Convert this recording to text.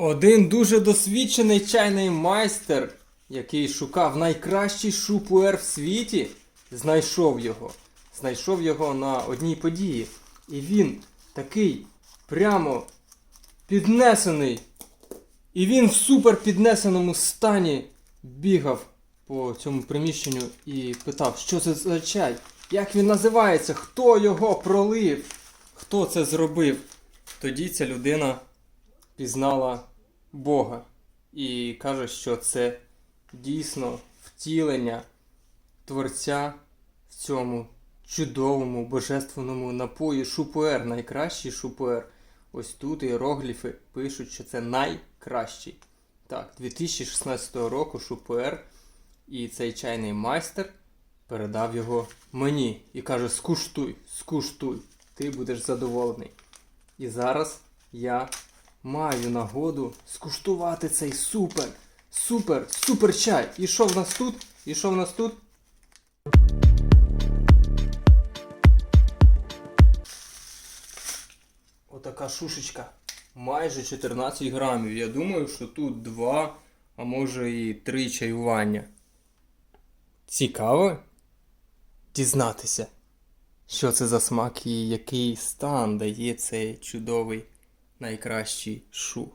Один дуже досвідчений чайний майстер, який шукав найкращий шупуер в світі, знайшов його. Знайшов його на одній події. І він такий прямо піднесений. І він в супер піднесеному стані бігав по цьому приміщенню і питав, що це за чай, як він називається, хто його пролив, хто це зробив. Тоді ця людина пізнала Бога і каже, що це дійсно втілення Творця в цьому чудовому божественному напої шупуер, найкращий шупуер. Ось тут іерогліфи пишуть, що це найкращий. Так, 2016 року шупуер і цей чайний майстер передав його мені і каже: скуштуй, скуштуй, ти будеш задоволений. І зараз я маю нагоду скуштувати цей супер, супер, супер чай. І що в нас тут? І що в нас тут? Отака шушечка. Майже 14 грамів. Я думаю, що тут 2, а може і 3 чаювання. Цікаво дізнатися, що це за смак і який стан дає цей чудовий найкращий шу.